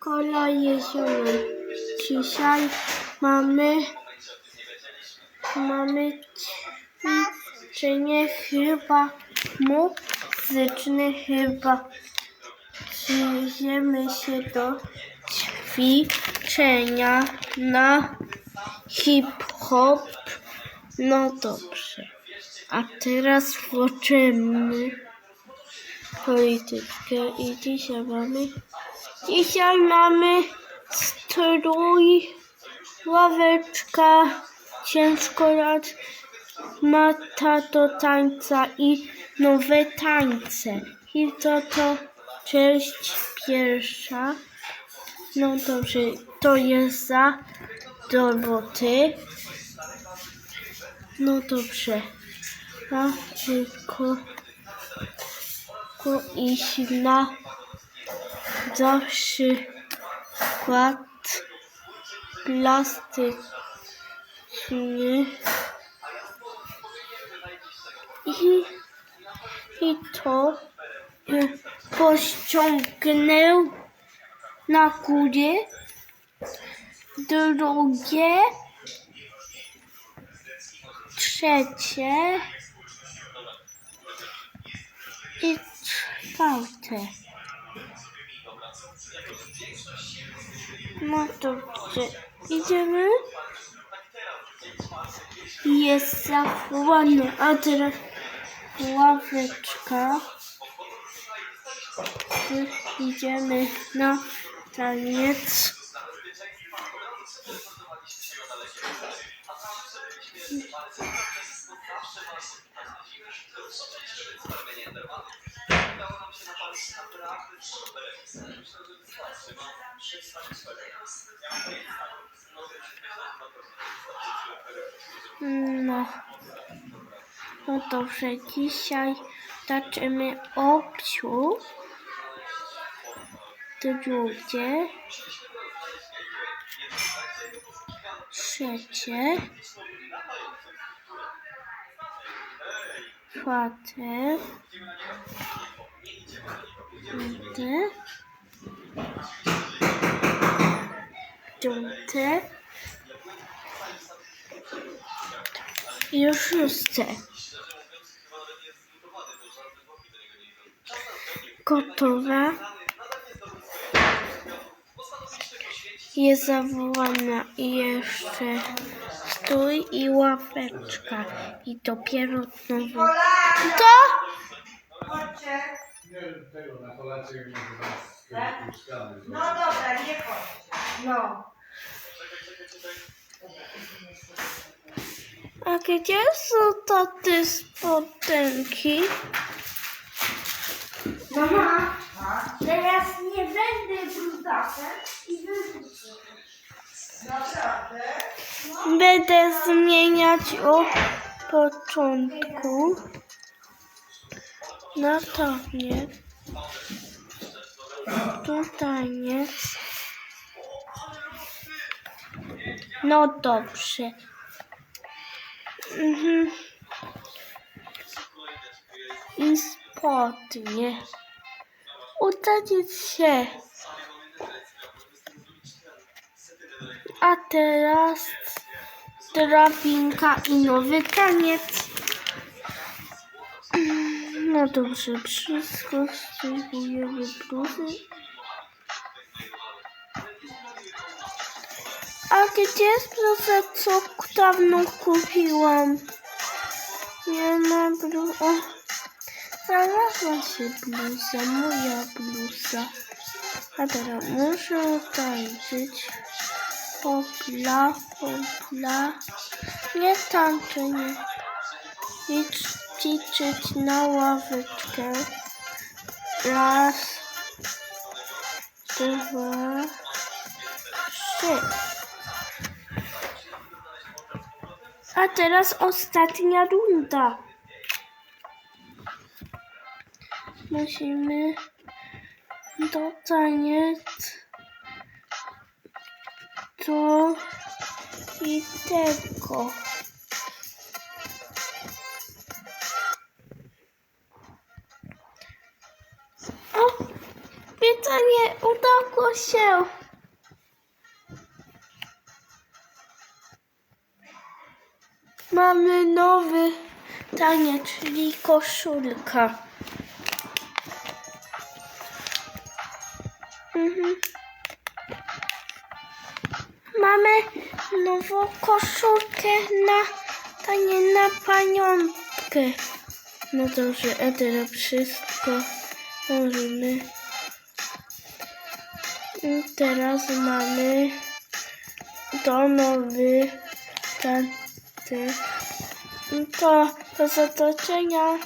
Koleje ziołem. Dzisiaj mamy mamy ćwiczenie chyba muzyczne chyba. Przejdziemy się do ćwiczenia na hip-hop. No dobrze. A teraz włączymy polityczkę i dzisiaj mamy dzisiaj mamy strój, ławeczka, ciężko lat, mata do tańca i nowe tańce. I to to część pierwsza. No dobrze, to jest za roboty. No dobrze. A tylko tylko iść na za przykład plastyczny i, i to y, pościągnę na górę drugie trzecie i czwarte. No dobrze, idziemy. Jest zawołany, a teraz ławeczka. Idziemy na taniec. No. No dobrze, dzisiaj zaczniemy obciu. Drugie. Trzecie. Czwarte. Piąte. Piąte. I już szóste. Gotowa. Jest zawołana i jeszcze stój i ławeczka. I dopiero znowu. To? Nie wiem tego na nas puszczamy. No dobra, nie chodźcie. No. A gdzie są taty spodenki? Mama, teraz nie będę brudasem i wyrzucę. Naprawdę? Będę zmieniać o początku. Na to nie. Tutaj nie. No dobrze. Mhm. I spodnie. Udaje się. A teraz drabinka i nowy taniec. No dobrze, wszystko zdejmujemy bluzy. A gdzie jest bluza, co dawno kupiłam? Nie ma bluza. O, znalazła się bluza, moja bluza. A teraz muszę tańczyć. Hopla, hopla. Nie tańczę, nie. I ćwiczyć na ławeczkę. Raz, dwa, trzy. A teraz ostatnia runda. Musimy dotaniec do i tego. O, pytanie udało się. Mamy nowy taniec, czyli koszulka. Mhm. Mamy nową koszulkę na tanie na paniątkę. No dobrze, a teraz wszystko możemy. I Teraz mamy to nowy ten, ten. To do zobaczenia.